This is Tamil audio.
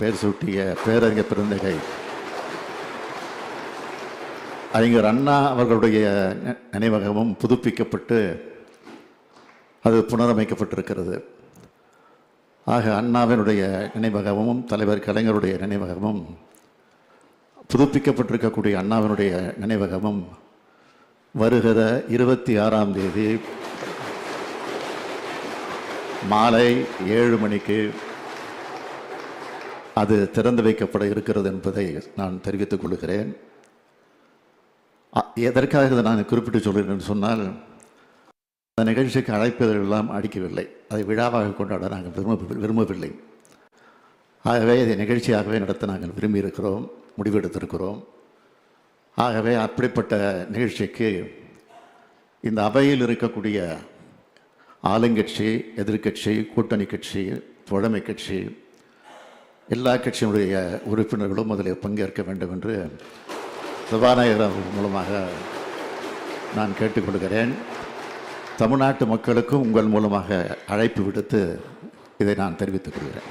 பெயர் சூட்டிய பேரறிஞர் பெருந்தகை அறிஞர் அண்ணா அவர்களுடைய நினைவகமும் புதுப்பிக்கப்பட்டு அது புனரமைக்கப்பட்டிருக்கிறது. ஆக அண்ணாவினுடைய நினைவகமும் தலைவர் கலைஞருடைய நினைவகமும் புதுப்பிக்கப்பட்டிருக்கக்கூடிய அண்ணாவினுடைய நினைவகமும் வருகிற இருபத்தி ஆறாம் தேதி மாலை ஏழு மணிக்கு அது திறந்து வைக்கப்பட இருக்கிறது என்பதை நான் தெரிவித்துக் கொள்கிறேன். எதற்காக இதை நான் குறிப்பிட்டு சொல்கிறேன் சொன்னால் அந்த நிகழ்ச்சிக்கு அழைப்பதெல்லாம் அடிக்கவில்லை. அதை விழாவாக கொண்டாட நாங்கள் விரும்ப விரும்பவில்லை. ஆகவே இதை நிகழ்ச்சியாகவே நடத்த நாங்கள் விரும்பியிருக்கிறோம் முடிவெடுத்திருக்கிறோம். ஆகவே அப்படிப்பட்ட நிகழ்ச்சிக்கு இந்த அவையில் இருக்கக்கூடிய ஆளுங்கட்சி எதிர்க்கட்சி கூட்டணி கட்சி தோழமை கட்சி எல்லா கட்சியினுடைய உறுப்பினர்களும் அதில் பங்கேற்க வேண்டும் என்று சபாநாயகர் அவர்கள் மூலமாக நான் கேட்டுக்கொள்கிறேன். தமிழ்நாட்டு மக்களுக்கும் உங்கள் மூலமாக அழைப்பு விடுத்து இதை நான் தெரிவித்துக் கொள்கிறேன்.